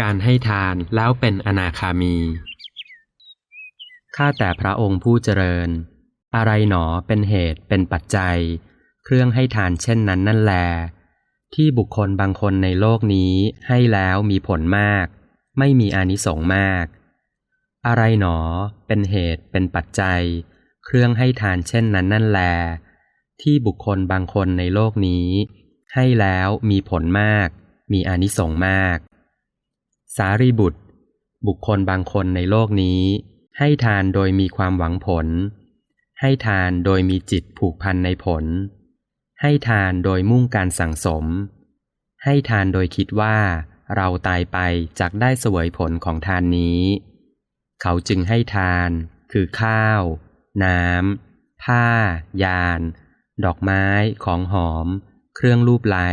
การให้ทานแล้วเป็นอนาคามี ข้าแต่พระองค์ผู้เจริญ อะไรหนอเป็นเหตุเป็นปัจจัย เครื่องให้ทานเช่นนั้นนั่นแล ที่บุคคลบางคนในโลกนี้ให้แล้วมีผลมาก ไม่มีอานิสงส์มาก อะไรหนอเป็นเหตุเป็นปัจจัย เครื่องให้ทานเช่นนั้นนั่นแล ที่บุคคลบางคนในโลกนี้ ให้แล้วมีผลมาก มีอานิสงส์มาก สารีบุตร บุคคลบางคนในโลกนี้ ให้ทานโดยมีความหวังผล ให้ทานโดยมีจิตผูกพันในผล ให้ทานโดยมุ่งการสั่งสม ให้ทานโดยคิดว่า เราตายไปจากได้เสวยผลของทานนี้ เขาจึงให้ทาน คือข้าว น้ำผ้า ยาน ดอกไม้ ของหอม เครื่องรูปไล้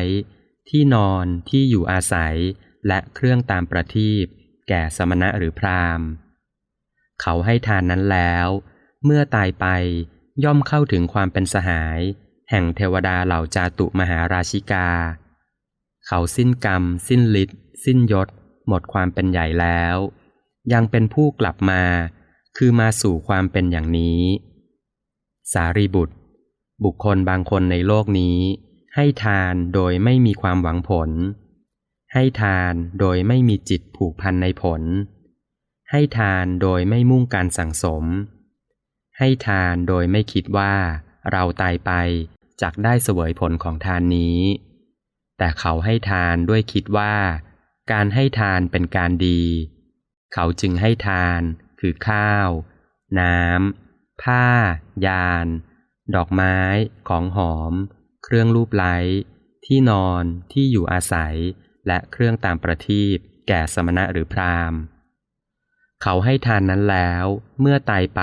ที่นอนที่อยู่อาศัย และเครื่องตามประทีปแก่สมณะหรือพราหมณ์ เขาให้ทานนั้นแล้ว เมื่อตายไปย่อมเข้าถึงความเป็นสหาย แห่งเทวดาเหล่าจาตุมหาราชิกา เขาสิ้นกรรม สิ้นฤทธิ์สิ้นยศ หมดความเป็นใหญ่แล้ว ยังเป็นผู้กลับมา คือมาสู่ความเป็นอย่างนี้ สารีบุตร บุคคลบางคนในโลกนี้ ให้ทานโดยไม่มีความหวังผล ให้ทานโดยไม่มีจิตผูกพันในผล ให้ทานโดยไม่มุ่งการสั่งสม ให้ทานโดยไม่คิดว่า เราตายไปจากได้เสวยผลของทานนี้ แต่เขาให้ทานด้วยคิดว่า การให้ทานเป็นการดี เขาจึงให้ทานคือข้าว น้ำ ผ้า ยาน ดอกไม้ ของหอม เครื่องรูปไล้ ที่นอน ที่อยู่อาศัย และเครื่องตามประทีปแก่สมณะหรือพราหมณ์ เขาให้ทานนั้นแล้ว เมื่อตายไป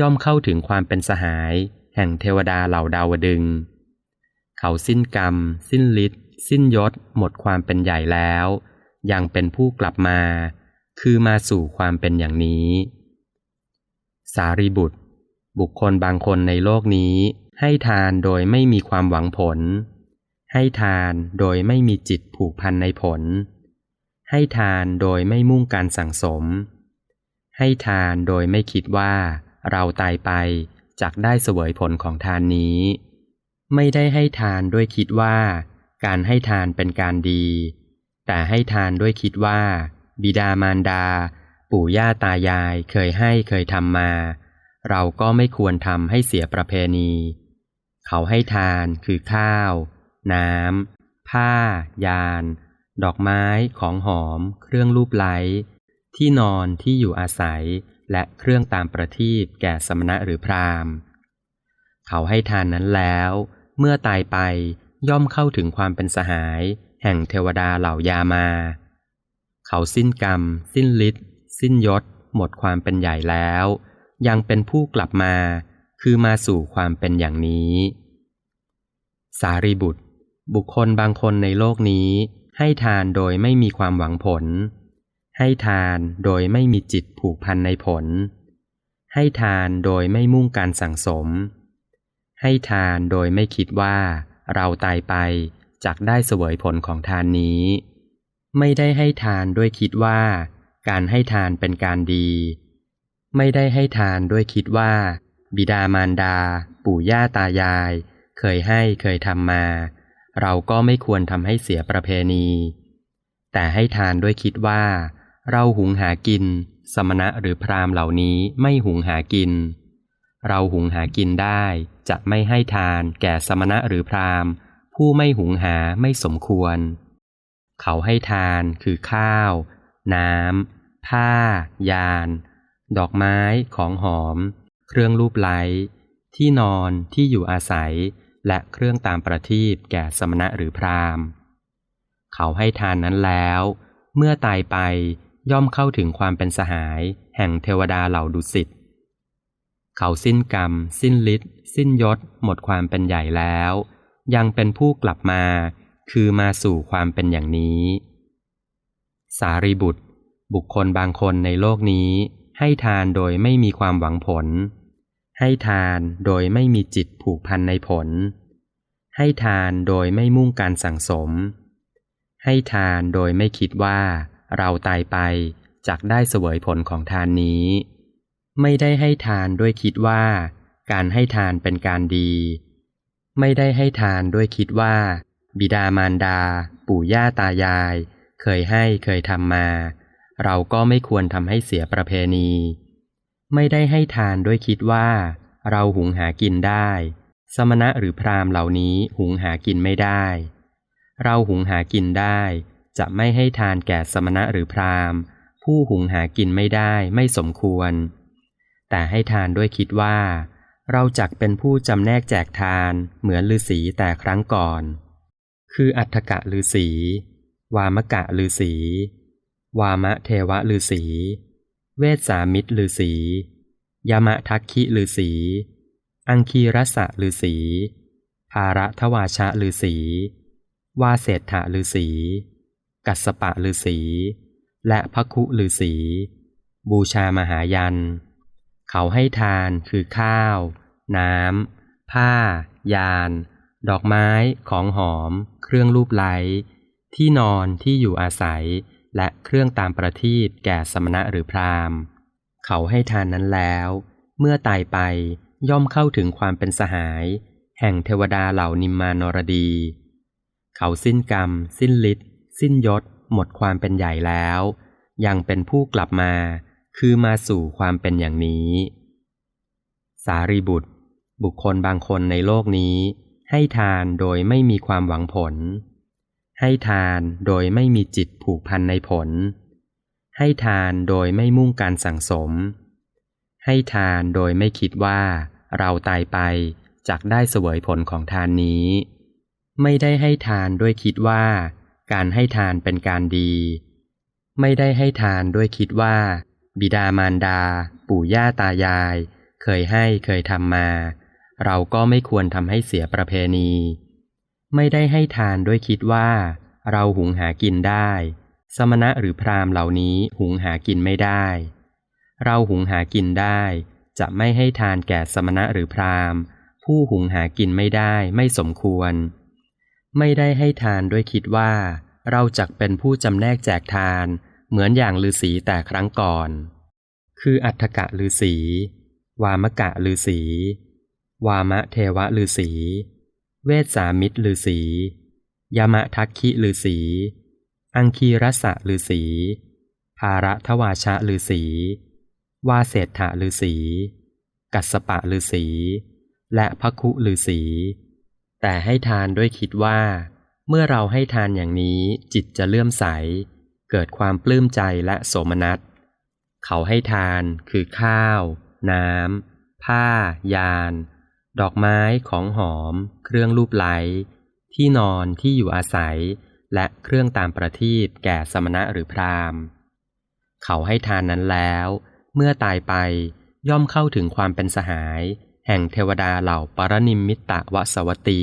ย่อมเข้าถึงความเป็นสหาย แห่งเทวดาเหล่าดาวดึง เขาสิ้นกรรม สิ้นฤทธิ์สิ้นยศ หมดความเป็นใหญ่แล้ว ยังเป็นผู้กลับมา คือมาสู่ความเป็นอย่างนี้ สารีบุตร บุคคลบางคนในโลกนี้ให้ทานโดยไม่มีความหวังผล ให้ทานโดยไม่มีจิตผูกพันในผล ให้ทานโดยไม่มุ่งการสั่งสม ให้ทานโดยไม่คิดว่า เราตายไปจากได้เสวยผลของทานนี้ ไม่ได้ให้ทานด้วยคิดว่า การให้ทานเป็นการดี แต่ให้ทานด้วยคิดว่า บิดามารดา ปู่ย่าตายายเคยให้เคยทำมา เราก็ไม่ควรทำให้เสียประเพณี เขาให้ทานคือข้าว น้ำ ผ้า ยาน ดอกไม้ ของหอม เครื่องรูปไล้ ที่นอนที่อยู่อาศัย และเครื่องตามประทีปแก่สมณะหรือพราหมณ์ เขาให้ทานนั้นแล้ว เมื่อตายไปย่อมเข้าถึงความเป็นสหาย แห่งเทวดาเหล่ายามา เขาสิ้นกรรม สิ้นฤทธิ์สิ้นยศ หมดความเป็นใหญ่แล้ว ยังเป็นผู้กลับมา คือมาสู่ความเป็นอย่างนี้ สารีบุตร บุคคลบางคนในโลกนี้ ให้ทานโดยไม่มีความหวังผล ให้ทานโดยไม่มีจิตผูกพันในผล ให้ทานโดยไม่มุ่งการสั่งสม ให้ทานโดยไม่คิดว่า เราตายไปจากได้เสวยผลของทานนี้ ไม่ได้ให้ทานด้วยคิดว่า การให้ทานเป็นการดี ไม่ได้ให้ทานด้วยคิดว่า บิดามารดา ปู่ย่าตายาย เคยให้เคยทำมา เราก็ไม่ควรทำให้เสียประเพณี แต่ให้ทานด้วยคิดว่า เราหุงหากิน สมณะหรือพราหมณ์เหล่านี้ไม่หุงหากิน เราหุงหากินได้ จะไม่ให้ทานแก่สมณะหรือพราหมณ์ ผู้ไม่หุงหาไม่สมควร เขาให้ทานคือข้าว น้ำผ้า ยาน ดอกไม้ของหอม เครื่องรูปไล้ที่นอนที่อยู่อาศัย และเครื่องตามประทีปแก่สมณะหรือพราหมณ์ เขาให้ทานนั้นแล้ว เมื่อตายไปย่อมเข้าถึงความเป็นสหาย แห่งเทวดาเหล่าดุสิต เขาสิ้นกรรม สิ้นฤทธิ์สิ้นยศ หมดความเป็นใหญ่แล้ว ยังเป็นผู้กลับมา คือมาสู่ความเป็นอย่างนี้ สารีบุตร บุคคลบางคนในโลกนี้ ให้ทานโดยไม่มีความหวังผล ให้ทานโดยไม่มีจิตผูกพันในผล ให้ทานโดยไม่มุ่งการสั่งสม ให้ทานโดยไม่คิดว่า เราตายไปจักได้เสวยผลของทานนี้ ไม่ได้ให้ทานด้วยคิดว่า การให้ทานเป็นการดี ไม่ได้ให้ทานด้วยคิดว่า บิดามารดา ปู่ย่าตายาย เคยให้เคยทำมา เราก็ไม่ควรทำให้เสียประเพณี ไม่ได้ให้ทานด้วยคิดว่า เราหุงหากินได้ สมณะหรือพราหมณ์เหล่านี้หุงหากินไม่ได้ เราหุงหากินได้ จะไม่ให้ทานแก่สมณะหรือพราหมณ์ ผู้หุงหากินไม่ได้ไม่สมควร แต่ให้ทานด้วยคิดว่า เราจักเป็นผู้จำแนกแจกทานเหมือนฤาษีแต่ครั้งก่อน คืออัฏฐกะฤาษีวามกะฤาษีวามะเทวะฤาษี เวสสามิตรฤาษียามะทักขิฤาษีอังคีรสะฤาษีภาระทวาชะฤาษีวาเศรษฐะฤาษีกัสสปะฤาษีและพระคุฤาษีบูชามหายัน เขาให้ทานคือข้าว น้ำ ผ้า ยาน ดอกไม้ของหอม เครื่องรูปไล้ที่นอนที่อยู่อาศัย และเครื่องตามประทีปแก่สมณะหรือพราหมณ์ เขาให้ทานนั้นแล้ว เมื่อตายไปย่อมเข้าถึงความเป็นสหาย แห่งเทวดาเหล่านิมมานรดี เขาสิ้นกรรม สิ้นฤทธิ์สิ้นยศ หมดความเป็นใหญ่แล้ว ยังเป็นผู้กลับมา คือมาสู่ความเป็นอย่างนี้ สารีบุตร บุคคลบางคนในโลกนี้ ให้ทานโดยไม่มีความหวังผล ให้ทานโดยไม่มีจิตผูกพันในผล ให้ทานโดยไม่มุ่งการสั่งสม ให้ทานโดยไม่คิดว่า เราตายไปจักได้เสวยผลของทานนี้ ไม่ได้ให้ทานด้วยคิดว่า การให้ทานเป็นการดี ไม่ได้ให้ทานด้วยคิดว่า บิดามารดา ปู่ย่าตายาย เคยให้เคยทำมา เราก็ไม่ควรทำให้เสียประเพณี ไม่ได้ให้ทานด้วยคิดว่า เราหุงหากินได้ สมณะหรือพราหมณ์เหล่านี้หุงหากินไม่ได้ เราหุงหากินได้ จะไม่ให้ทานแก่สมณะหรือพราหมณ์ ผู้หุงหากินไม่ได้ไม่สมควร ไม่ได้ให้ทานด้วยคิดว่า เราจักเป็นผู้จำแนกแจกทาน เหมือนอย่างฤาษีแต่ครั้งก่อน คืออัฏฐกะฤาษีวามกะฤาษีวามะเทวะฤาษี เวสามิตรฤาษียามะทักขิฤาษีอังคีรสะฤาษีภาระทวาชะฤาษีวาเศรษฐะฤาษีกัสสปะฤาษีและพระคุฤาษีแต่ให้ทานด้วยคิดว่า เมื่อเราให้ทานอย่างนี้จิตจะเลื่อมใส เกิดความปลื้มใจและโสมนัส เขาให้ทานคือข้าว น้ำผ้ายาน ดอกไม้ของหอม เครื่องรูปไหล ที่นอนที่อยู่อาศัย และเครื่องตามประทีปแก่สมณะหรือพราหมณ์ เขาให้ทานนั้นแล้ว เมื่อตายไปย่อมเข้าถึงความเป็นสหาย แห่งเทวดาเหล่าปรนิมมิตะวสวตี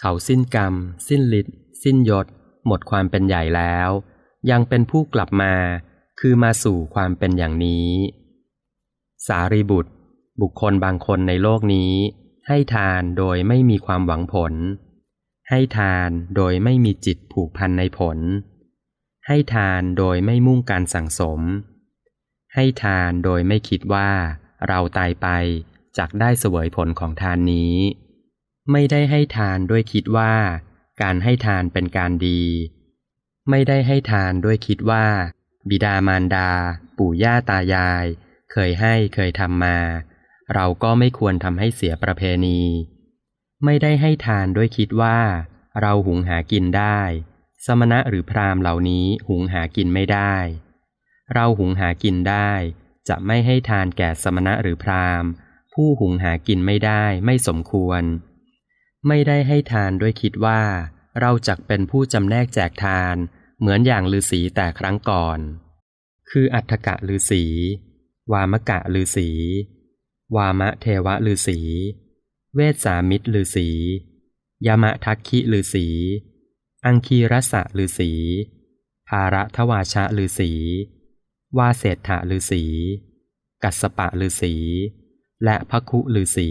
เขาสิ้นกรรม สิ้นฤทธิ์สิ้นยศ หมดความเป็นใหญ่แล้ว ยังเป็นผู้กลับมา คือมาสู่ความเป็นอย่างนี้ สารีบุตร บุคคลบางคนในโลกนี้ ให้ทานโดยไม่มีความหวังผล ให้ทานโดยไม่มีจิตผูกพันในผล ให้ทานโดยไม่มุ่งการสั่งสม ให้ทานโดยไม่คิดว่า เราตายไปจักได้เสวยผลของทานนี้ ไม่ได้ให้ทานด้วยคิดว่า การให้ทานเป็นการดี ไม่ได้ให้ทานด้วยคิดว่า บิดามารดา ปู่ย่าตายาย เคยให้เคยทำมา เราก็ไม่ควรทำให้เสียประเพณี ไม่ได้ให้ทานด้วยคิดว่า เราหุงหากินได้ สมณะหรือพราหมณ์เหล่านี้หุงหากินไม่ได้ เราหุงหากินได้ จะไม่ให้ทานแก่สมณะหรือพราหมณ์ ผู้หุงหากินไม่ได้ไม่สมควร ไม่ได้ให้ทานด้วยคิดว่า เราจักเป็นผู้จำแนกแจกทานเหมือนอย่างฤาษีแต่ครั้งก่อน คืออัฏฐกะฤาษี วามกะฤาษี วามะเทวะฤาษี เวสสามิตรฤาษียามะทักขิฤาษี อังคีรสะฤาษี ภาระทวาชะฤาษี วาเศรษฐะฤาษี กัสสปะฤาษี และพระคุฤาษี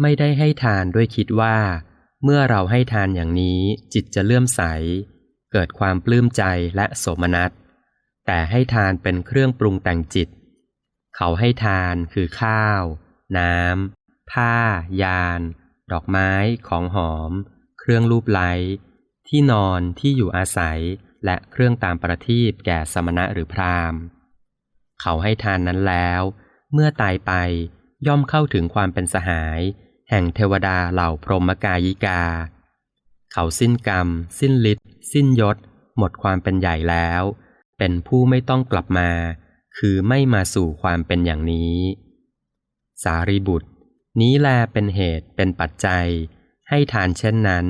ไม่ได้ให้ทานด้วยคิดว่า เมื่อเราให้ทานอย่างนี้จิตจะเลื่อมใส เกิดความปลื้มใจและโสมนัส แต่ให้ทานเป็นเครื่องปรุงแต่งจิต เขาให้ทานคือข้าว น้ำ ผ้า ยาน ดอกไม้ ของหอม เครื่องรูปไล้ ที่นอนที่อยู่อาศัย และเครื่องตามประทีปแก่สมณะหรือพราหมณ์ เขาให้ทานนั้นแล้ว เมื่อตายไปย่อมเข้าถึงความเป็นสหาย แห่งเทวดาเหล่าพรหมกายิกา เขาสิ้นกรรม สิ้นฤทธิ์สิ้นยศ หมดความเป็นใหญ่แล้ว เป็นผู้ไม่ต้องกลับมา คือไม่มาสู่ความเป็นอย่างนี้ สารีบุตร นี้แลเป็นเหตุเป็นปัจจัย ให้ทานเช่นนั้น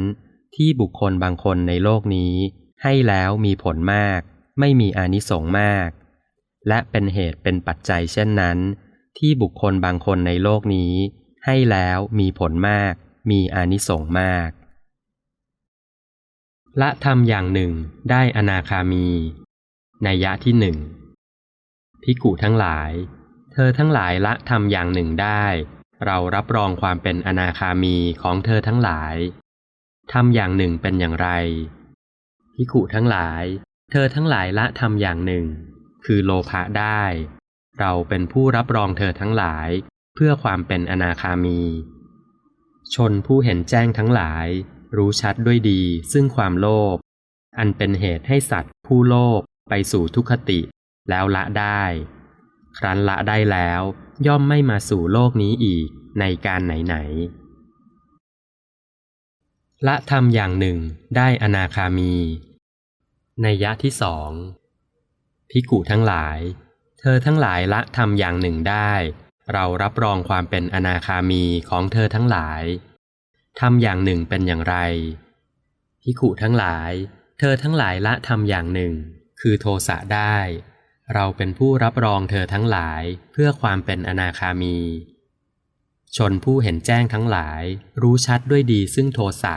ที่บุคคลบางคนในโลกนี้ ให้แล้วมีผลมาก ไม่มีอานิสงส์มาก และเป็นเหตุเป็นปัจจัยเช่นนั้น ที่บุคคลบางคนในโลกนี้ ให้แล้วมีผลมาก มีอานิสงส์มากละทำอย่างหนึ่งได้อนาคามีนัยยะที่หนึ่ง พิกุทั้งหลาย เธอทั้งหลายละทำอย่างหนึ่งได้ เรารับรองความเป็นอนาคามีของเธอทั้งหลายทำอย่างหนึ่งเป็นอย่างไรพิกุทั้งหลาย เธอทั้งหลายละทำอย่างหนึ่ง คือโลภะได้ เราเป็นผู้รับรองเธอทั้งหลาย เพื่อความเป็นอนาคามี ชนผู้เห็นแจ้งทั้งหลาย รู้ชัดด้วยดีซึ่งความโลภอันเป็นเหตุให้สัตว์ผู้โลภไปสู่ทุกขติ แล้วละได้ ครั้นละได้แล้ว ย่อมไม่มาสู่โลกนี้อีกในการไหนๆละทำอย่างหนึ่งได้อนาคามีในยะที่สองพิกุทั้งหลาย เธอทั้งหลายละทำอย่างหนึ่งได้ เรารับรองความเป็นอนาคามีของเธอทั้งหลายทำอย่างหนึ่งเป็นอย่างไรพิกุทั้งหลาย เธอทั้งหลายละทำอย่างหนึ่ง คือโทสะได้ เราเป็นผู้รับรองเธอทั้งหลายเพื่อความเป็นอนาคามี ชนผู้เห็นแจ้งทั้งหลาย รู้ชัดด้วยดีซึ่งโทสะ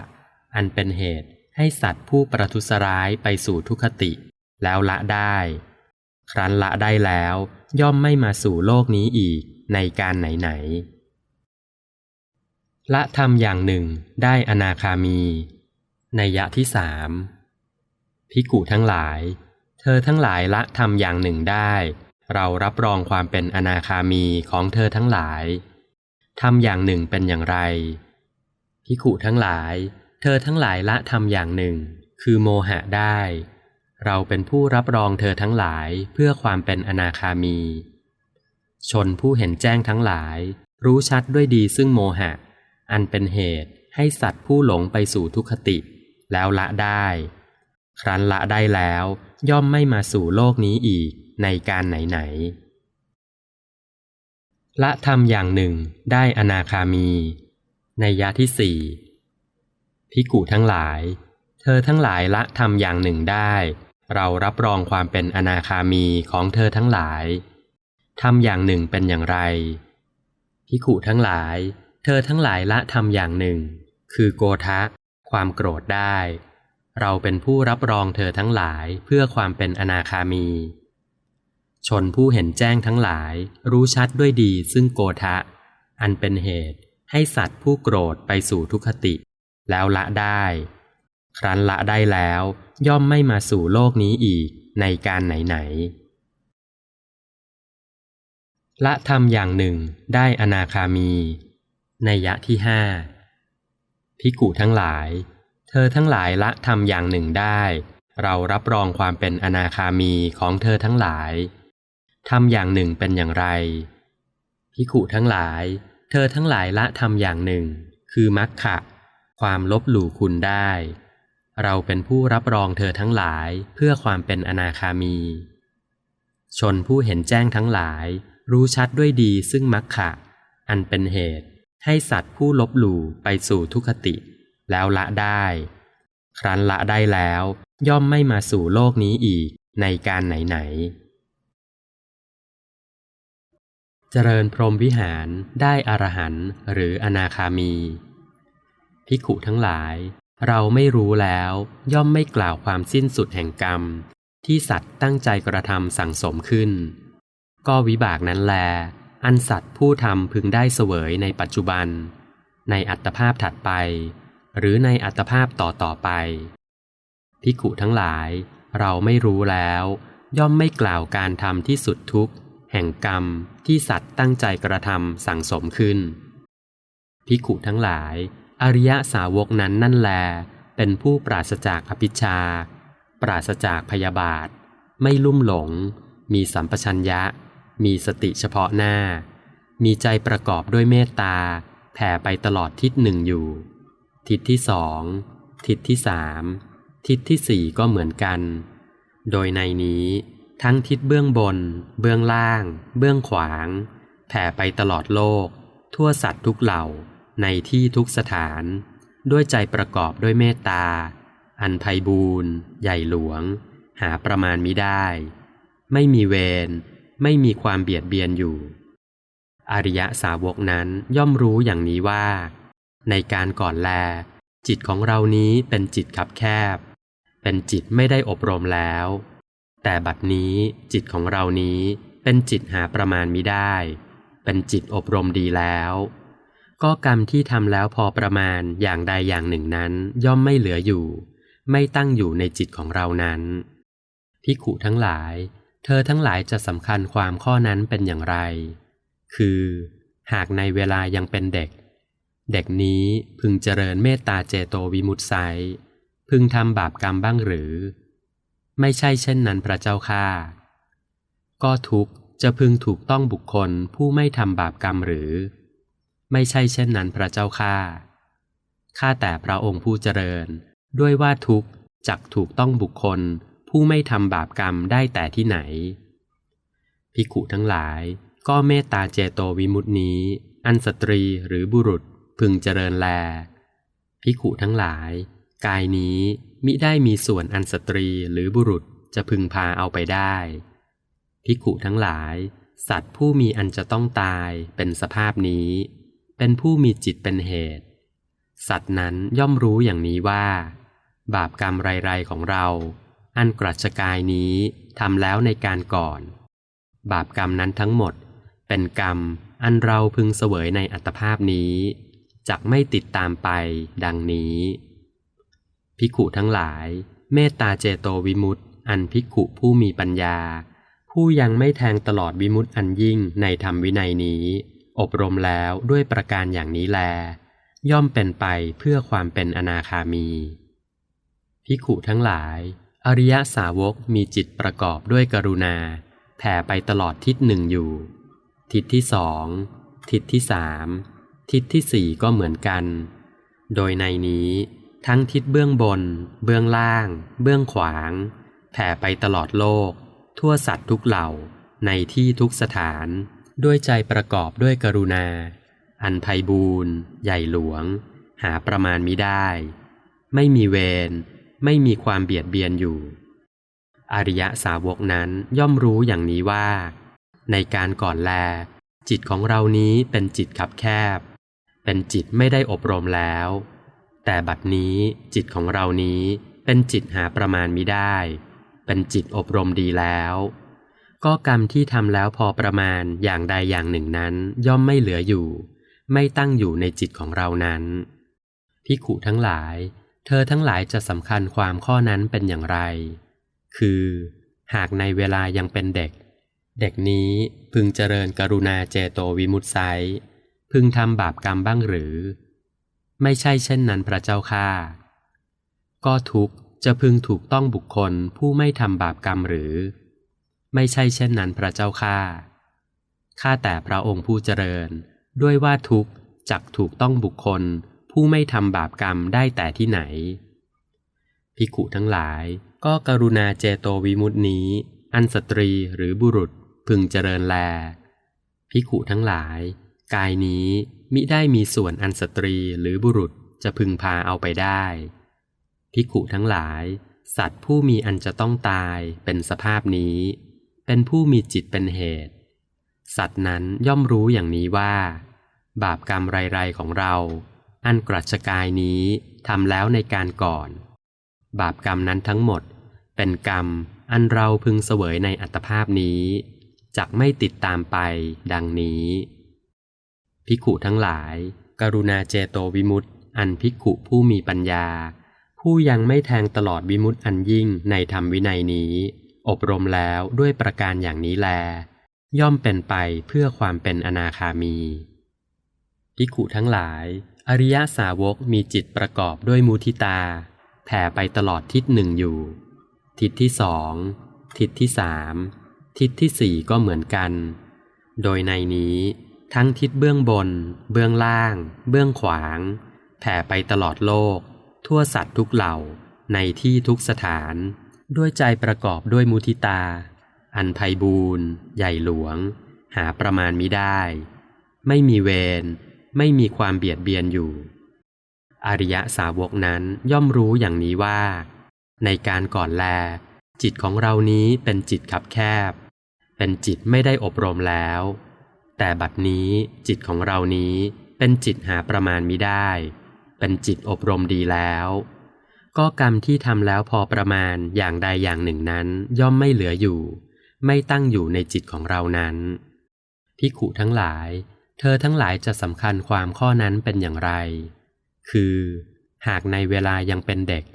อันเป็นเหตุให้สัตว์ผู้ประทุษร้ายไปสู่ทุคติ แล้วละได้ ครั้นละได้แล้ว ย่อมไม่มาสู่โลกนี้อีกในการไหนๆละทำอย่างหนึ่งได้อนาคามี ในยะที่สามพิกุทั้งหลาย เธอทั้งหลายละทำอย่างหนึ่งได้ เรารับรองความเป็นอนาคามีของเธอทั้งหลายทำอย่างหนึ่งเป็นอย่างไรพิกุทั้งหลาย เธอทั้งหลายละทำอย่างหนึ่ง คือโมหะได้ เราเป็นผู้รับรองเธอทั้งหลายเพื่อความเป็นอนาคามี ชนผู้เห็นแจ้งทั้งหลาย รู้ชัดด้วยดีซึ่งโมหะ อันเป็นเหตุให้สัตว์ผู้หลงไปสู่ทุคติ แล้วละได้ ครั้นละได้แล้ว ย่อมไม่มาสู่โลกนี้อีกในการไหนๆละทำอย่างหนึ่งได้อนาคามี ในยะที่สี่พิกุทั้งหลาย เธอทั้งหลายละทำอย่างหนึ่งได้ เรารับรองความเป็นอนาคามีของเธอทั้งหลายทำอย่างหนึ่งเป็นอย่างไรพิกุทั้งหลาย เธอทั้งหลายละทำอย่างหนึ่ง คือโกทะ ความโกรธได้ เราเป็นผู้รับรองเธอทั้งหลายเพื่อความเป็นอนาคามี ชนผู้เห็นแจ้งทั้งหลาย รู้ชัดด้วยดีซึ่งโกทะ อันเป็นเหตุให้สัตว์ผู้โกรธไปสู่ทุคติ แล้วละได้ ครั้นละได้แล้ว ย่อมไม่มาสู่โลกนี้อีกในการไหนๆละทำอย่างหนึ่งได้อนาคามี ในยะที่ห้าพิกุทั้งหลาย ธอทั้งหลายละทำอย่างหนึ่งได้ เรารับรองความเป็นอนาคามีของเธอทั้งหลายทำอย่างหนึ่งเป็นอย่างไรพิกุทั้งหลาย เธอทั้งหลายละทำอย่างหนึ่ง คือมักขะ ความลบหลู่คุณได้ เราเป็นผู้รับรองเธอทั้งหลายเพื่อความเป็นอนาคามี ชนผู้เห็นแจ้งทั้งหลาย รู้ชัดด้วยดีซึ่งมักขะ อันเป็นเหตุ ให้สัตว์ผู้ลบหลู่ไปสู่ทุคติ แล้วละได้ ครั้นละได้แล้ว ย่อมไม่มาสู่โลกนี้อีกในการไหนๆ เจริญพรหมวิหารได้อรหันต์หรืออนาคามี พิขุทั้งหลาย เราไม่รู้แล้วย่อมไม่กล่าวความสิ้นสุดแห่งกรรม ที่สัตว์ตั้งใจกระทำสั่งสมขึ้น ก็วิบากนั้นแล อันสัตว์ผู้ทำพึงได้เสวยในปัจจุบัน ในอัตภาพถัดไป หรือในอัตภาพต่อต่อไปพิกุทั้งหลาย เราไม่รู้แล้ว ย่อมไม่กล่าวการทำที่สุดทุกข์ แห่งกรรมที่สัตว์ตั้งใจกระทำสั่งสมขึ้นภิกุทั้งหลาย อริยสาวกนั้นนั่นแล เป็นผู้ปราศจากอภิชา ปราศจากพยาบาท ไม่ลุ่มหลง มีสัมปชัญญะ มีสติเฉพาะหน้า มีใจประกอบด้วยเมตตาแผ่ไปตลอดทิศหนึ่งอยู่ ทิศที่สอง ทิศที่สาม ทิศที่สี่ก็เหมือนกัน โดยในนี้ ทั้งทิศเบื้องบน เบื้องล่าง เบื้องขวาง แผ่ไปตลอดโลก ทั่วสัตว์ทุกเหล่า ในที่ทุกสถาน ด้วยใจประกอบด้วยเมตตา อันไพบูรณ์ใหญ่หลวง หาประมาณมิได้ ไม่มีเวร ไม่มีความเบียดเบียนอยู่ อริยะสาวกนั้นย่อมรู้อย่างนี้ว่า ในการก่อนแล จิตของเรานี้เป็นจิตคับแคบ เป็นจิตไม่ได้อบรมแล้ว แต่บัดนี้จิตของเรานี้เป็นจิตหาประมาณมิได้ เป็นจิตอบรมดีแล้ว ก็กรรมที่ทำแล้วพอประมาณอย่างใดอย่างหนึ่งนั้นย่อมไม่เหลืออยู่ ไม่ตั้งอยู่ในจิตของเรานั้นพิขุทั้งหลาย เธอทั้งหลายจะสำคัญความข้อนั้นเป็นอย่างไร คือ หากในเวลายังเป็นเด็ก เด็กนี้พึงเจริญเมตตาเจโตวิมุตไซพึงทำบาปกรรมบ้างหรือ ไม่ใช่เช่นนั้นพระเจ้าค่าก็ทุกจะพึงถูกต้องบุคคลผู้ไม่ทำบาปกรรมหรือ ไม่ใช่เช่นนั้นพระเจ้าค่าข้าแต่พระองค์ผู้เจริญ ด้วยว่าทุกจักถูกต้องบุคคล ผู้ไม่ทำบาปกรรมได้แต่ที่ไหนภิกขุทั้งหลาย ก็เมตตาเจโตวิมุตินี้ อันสตรีหรือบุรุษ พึงเจริญแลภิขุทั้งหลาย กายนี้มิได้มีส่วนอันสตรีหรือบุรุษจะพึงพาเอาไปได้ภิขุทั้งหลาย สัตว์ผู้มีอันจะต้องตายเป็นสภาพนี้ เป็นผู้มีจิตเป็นเหตุ สัตว์นั้นย่อมรู้อย่างนี้ว่า บาปกรรมไรๆของเรา อันกรัชกายนี้ทำแล้วในการก่อน บาปกรรมนั้นทั้งหมด เป็นกรรมอันเราพึงเสวยในอัตภาพนี้ จักไม่ติดตามไป ดังนี้ภิกขุทั้งหลาย เมตตาเจโตวิมุตต์อันภิกขุผู้มีปัญญา ผู้ยังไม่แทงตลอดวิมุตต์อันยิ่งในธรรมวินัยนี้ อบรมแล้วด้วยประการอย่างนี้แล ย่อมเป็นไปเพื่อความเป็นอนาคามีภิกขุทั้งหลาย อริยสาวกมีจิตประกอบด้วยกรุณา แผ่ไปตลอดทิศหนึ่งอยู่ ทิศที่สอง ทิศที่สาม ทิศที่สี่ก็เหมือนกัน โดยในนี้ ทั้งทิศเบื้องบน เบื้องล่าง เบื้องขวาง แผ่ไปตลอดโลก ทั่วสัตว์ทุกเหล่า ในที่ทุกสถาน ด้วยใจประกอบด้วยกรุณา อันไพบูรณ์ใหญ่หลวง หาประมาณมิได้ ไม่มีเวร ไม่มีความเบียดเบียนอยู่ อริยสาวกนั้นย่อมรู้อย่างนี้ว่า ในการก่อนแลจิตของเรานี้เป็นจิตขับแคบ เป็นจิตไม่ได้อบรมแล้ว แต่บัดนี้จิตของเรานี้เป็นจิตหาประมาณมิได้ เป็นจิตอบรมดีแล้ว ก็กรรมที่ทำแล้วพอประมาณอย่างใดอย่างหนึ่งนั้นย่อมไม่เหลืออยู่ ไม่ตั้งอยู่ในจิตของเรานั้นพิขุทั้งหลาย เธอทั้งหลายจะสำคัญความข้อนั้นเป็นอย่างไร คือ หากในเวลายังเป็นเด็ก เด็กนี้พึงเจริญกรุณาเจโตวิมุตไซ พึงทำบาปกรรมบ้างหรือ ไม่ใช่เช่นนั้นพระเจ้าค่าก็ทุกจะพึงถูกต้องบุคคลผู้ไม่ทำบาปกรรมหรือ ไม่ใช่เช่นนั้นพระเจ้าค่าข้าแต่พระองค์ผู้เจริญ ด้วยว่าทุกจักถูกต้องบุคคล ผู้ไม่ทำบาปกรรมได้แต่ที่ไหนภิกุทั้งหลายก็กรุณาเจโตวิมุตินี้ อันสตรีหรือบุรุษพึงเจริญแลภิกุทั้งหลาย กายนี้มิได้มีส่วนอันสตรีหรือบุรุษจะพึงพาเอาไปได้ภิกขุทั้งหลาย สัตว์ผู้มีอันจะต้องตายเป็นสภาพนี้ เป็นผู้มีจิตเป็นเหตุ สัตว์นั้นย่อมรู้อย่างนี้ว่า บาปกรรมไรๆของเรา อันกรัชกายนี้ทำแล้วในการก่อน บาปกรรมนั้นทั้งหมด เป็นกรรมอันเราพึงเสวยในอัตภาพนี้ จักไม่ติดตามไปดังนี้ ภิกขุทั้งหลาย กรุณาเจโตวิมุตต์อันภิกขุผู้มีปัญญา ผู้ยังไม่แทงตลอดวิมุตต์อันยิ่งในธรรมวินัยนี้ อบรมแล้วด้วยประการอย่างนี้แล ย่อมเป็นไปเพื่อความเป็นอนาคามีภิกขุทั้งหลาย อริยสาวกมีจิตประกอบด้วยมุทิตา แผ่ไปตลอดทิศหนึ่งอยู่ ทิศที่สอง ทิศที่สาม ทิศที่สี่ก็เหมือนกัน โดยในนี้ ทั้งทิศเบื้องบน เบื้องล่าง เบื้องขวาง แผ่ไปตลอดโลก ทั่วสัตว์ทุกเหล่า ในที่ทุกสถาน ด้วยใจประกอบด้วยมุทิตา อันไพบูรณ์ใหญ่หลวง หาประมาณมิได้ ไม่มีเวร ไม่มีความเบียดเบียนอยู่ อริยสาวกนั้นย่อมรู้อย่างนี้ว่า ในการก่อนแล จิตของเรานี้เป็นจิตขับแคบ เป็นจิตไม่ได้อบรมแล้ว แต่บัดนี้จิตของเรานี้เป็นจิตหาประมาณมิได้ เป็นจิตอบรมดีแล้ว ก็กรรมที่ทำแล้วพอประมาณอย่างใดอย่างหนึ่งนั้นย่อมไม่เหลืออยู่ ไม่ตั้งอยู่ในจิตของเรานั้นพิขุทั้งหลาย เธอทั้งหลายจะสำคัญความข้อนั้นเป็นอย่างไร คือ หากในเวลายังเป็นเด็ก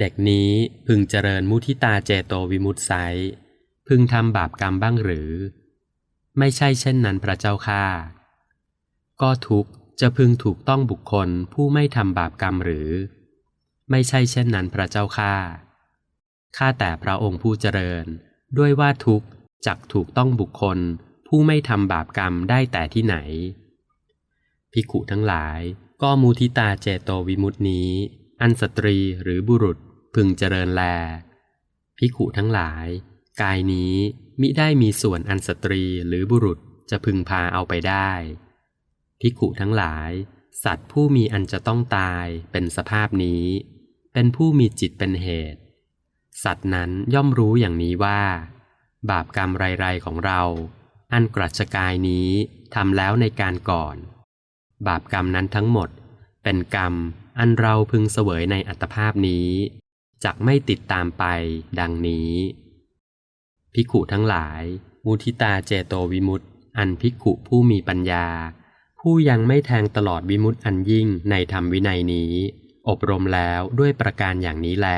เด็กนี้พึงเจริญมุทิตาเจโตวิมุตไซพึงทำบาปกรรมบ้างหรือ ไม่ใช่เช่นนั้นพระเจ้าค่าก็ทุกจะพึงถูกต้องบุคคลผู้ไม่ทำบาปกรรมหรือ ไม่ใช่เช่นนั้นพระเจ้าค่าข้าแต่พระองค์ผู้เจริญ ด้วยว่าทุกจักถูกต้องบุคคล ผู้ไม่ทำบาปกรรมได้แต่ที่ไหนพิขุทั้งหลาย ก็มูทิตาเจโตวิมุตินี้ อันสตรีหรือบุรุษพึงเจริญแลพิขุทั้งหลาย กายนี้ มิได้มีส่วนอันสตรีหรือบุรุษจะพึงพาเอาไปได้พิขุทั้งหลาย สัตว์ผู้มีอันจะต้องตายเป็นสภาพนี้ เป็นผู้มีจิตเป็นเหตุ สัตว์นั้นย่อมรู้อย่างนี้ว่า บาปกรรมไรๆของเรา อันกรัชกายนี้ทำแล้วในการก่อน บาปกรรมนั้นทั้งหมด เป็นกรรมอันเราพึงเสวยในอัตภาพนี้ จักไม่ติดตามไปดังนี้ ภิกขุทั้งหลาย มุทิตาเจโตวิมุตต์อันภิกขุผู้มีปัญญา ผู้ยังไม่แทงตลอดวิมุตต์อันยิ่งในธรรมวินัยนี้ อบรมแล้วด้วยประการอย่างนี้แล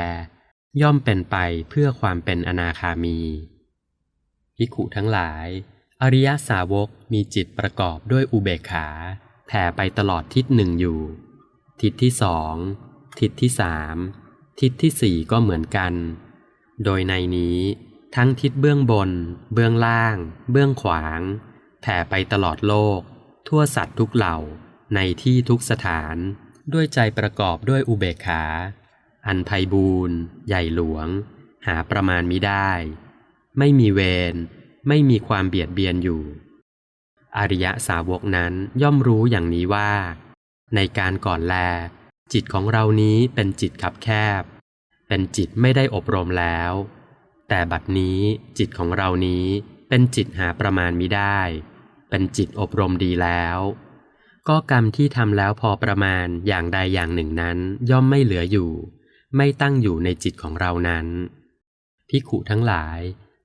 ย่อมเป็นไปเพื่อความเป็นอนาคามี ภิกขุทั้งหลาย อริยสาวกมีจิตประกอบด้วยอุเบกขาแผ่ไปตลอดทิศหนึ่งอยู่ ทิศที่สองทิศที่สามทิศที่สี่ก็เหมือนกัน โดยในนี้ ทั้งทิศเบื้องบน เบื้องล่าง เบื้องขวาง แผ่ไปตลอดโลก ทั่วสัตว์ทุกเหล่า ในที่ทุกสถาน ด้วยใจประกอบด้วยอุเบกขา อันไพบูรณ์ใหญ่หลวง หาประมาณมิได้ ไม่มีเวร ไม่มีความเบียดเบียนอยู่ อริยสาวกนั้นย่อมรู้อย่างนี้ว่า ในการก่อนแล จิตของเรานี้เป็นจิตขับแคบ เป็นจิตไม่ได้อบรมแล้ว แต่บัดนี้จิตของเรานี้เป็นจิตหาประมาณมิได้ เป็นจิตอบรมดีแล้ว ก็กรรมที่ทำแล้วพอประมาณอย่างใดอย่างหนึ่งนั้นย่อมไม่เหลืออยู่ ไม่ตั้งอยู่ในจิตของเรานั้นพิขุทั้งหลาย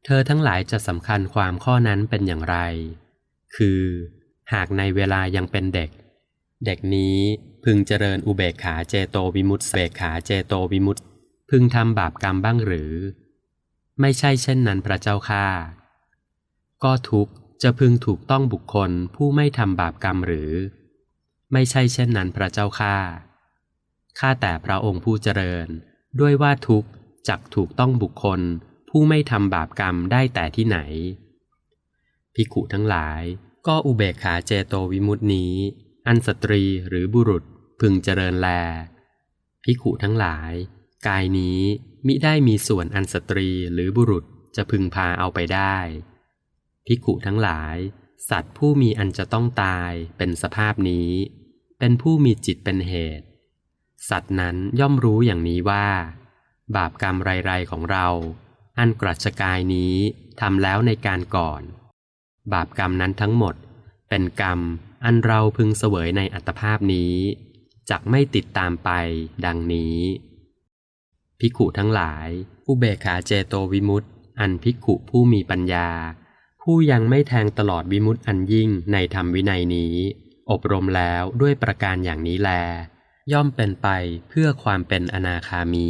เธอทั้งหลายจะสำคัญความข้อนั้นเป็นอย่างไร คือ หากในเวลายังเป็นเด็ก เด็กนี้พึงเจริญอุเบกขาเจโตวิมุตต์เบกขาเจโตวิมุตต์พึงทำบาปกรรมบ้างหรือ ไม่ใช่เช่นนั้นพระเจ้าค่าก็ทุกจะพึงถูกต้องบุคคลผู้ไม่ทำบาปกรรมหรือ ไม่ใช่เช่นนั้นพระเจ้าค่าข้าแต่พระองค์ผู้เจริญ ด้วยว่าทุกจักถูกต้องบุคคล ผู้ไม่ทำบาปกรรมได้แต่ที่ไหน ภิกขุทั้งหลาย ก็อุเบกขาเจโตวิมุตินี้ อันสตรีหรือบุรุษพึงเจริญแลภิกขุทั้งหลาย กายนี้ มิได้มีส่วนอันสตรีหรือบุรุษจะพึงพาเอาไปได้ภิกขุทั้งหลาย สัตว์ผู้มีอันจะต้องตายเป็นสภาพนี้ เป็นผู้มีจิตเป็นเหตุ สัตว์นั้นย่อมรู้อย่างนี้ว่า บาปกรรมไรๆของเรา อันกรัชกายนี้ทำแล้วในการก่อน บาปกรรมนั้นทั้งหมด เป็นกรรมอันเราพึงเสวยในอัตภาพนี้จักไม่ติดตามไปดังนี้ ภิกขุทั้งหลาย ผู้เบขาเจโตวิมุตต์อันภิกขุผู้มีปัญญา ผู้ยังไม่แทงตลอดวิมุตต์อันยิ่งในธรรมวินัยนี้ อบรมแล้วด้วยประการอย่างนี้แล ย่อมเป็นไปเพื่อความเป็นอนาคามี